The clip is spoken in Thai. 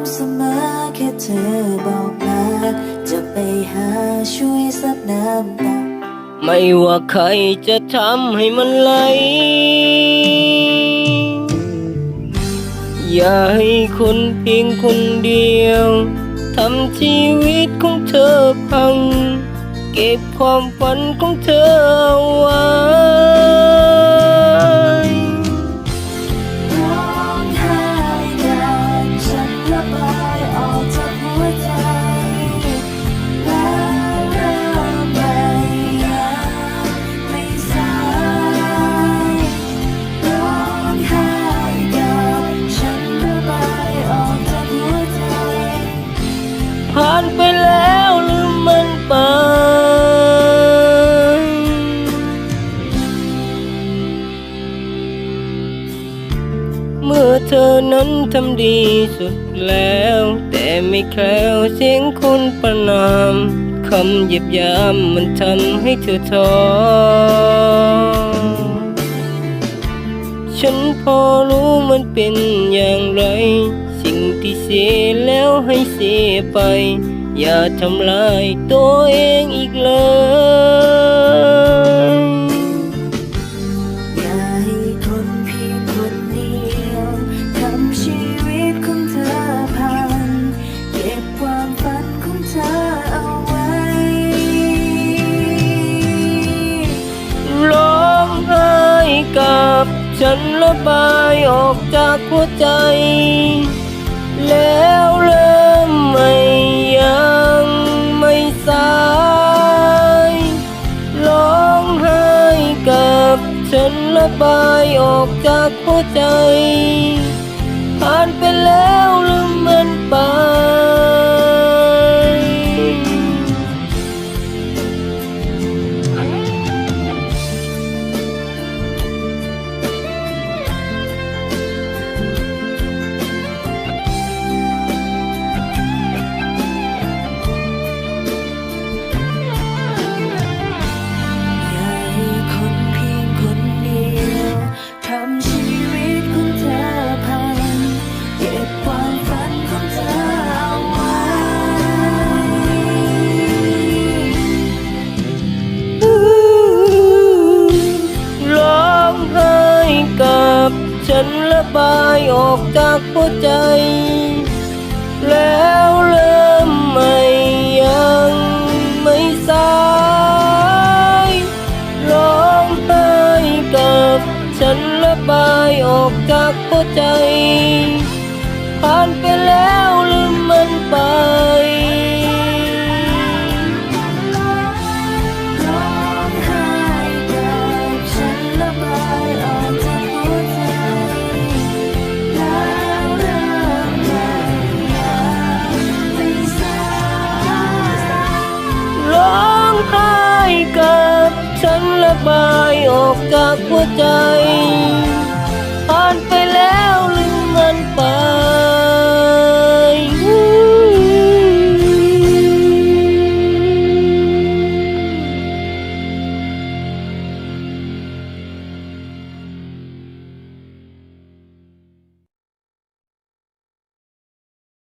มเสมอแค่เธอบอกมาจะไปหาช่วยซับน้ำตาไม่ว่าใครจะทำให้มันไหล อย่าให้คนเพียงคนเดียวทำชีวิตของเธอพัง เก็บความฝันของเธอไว้ ทำดีสุดแล้ว แต่ไม่แคล้วเสียงคนประนามคำเหยียบยามมันทำให้เธอท้อฉันพอรู้มันเป็นอย่างไร สิ่งที่เสียแล้วให้เสียไป อย่าทำลายตัวเองอีกเลย ฉันระบายออกจากหัวใจ แล้วเริ่มใหม่ยังไม่สายร้องไห้กับฉันระบายออกจากหัวใจ ผ่านไปแล้วลืมมันไป ฉันระบายออกจากหัวใจ แล้วเริ่มใหม่ยังไม่สายร้องไห้กับฉันระบายออกจากหัวใจ ผ่านไปแล้วลืมมันไป บายออกจากหัวใจผ่านไป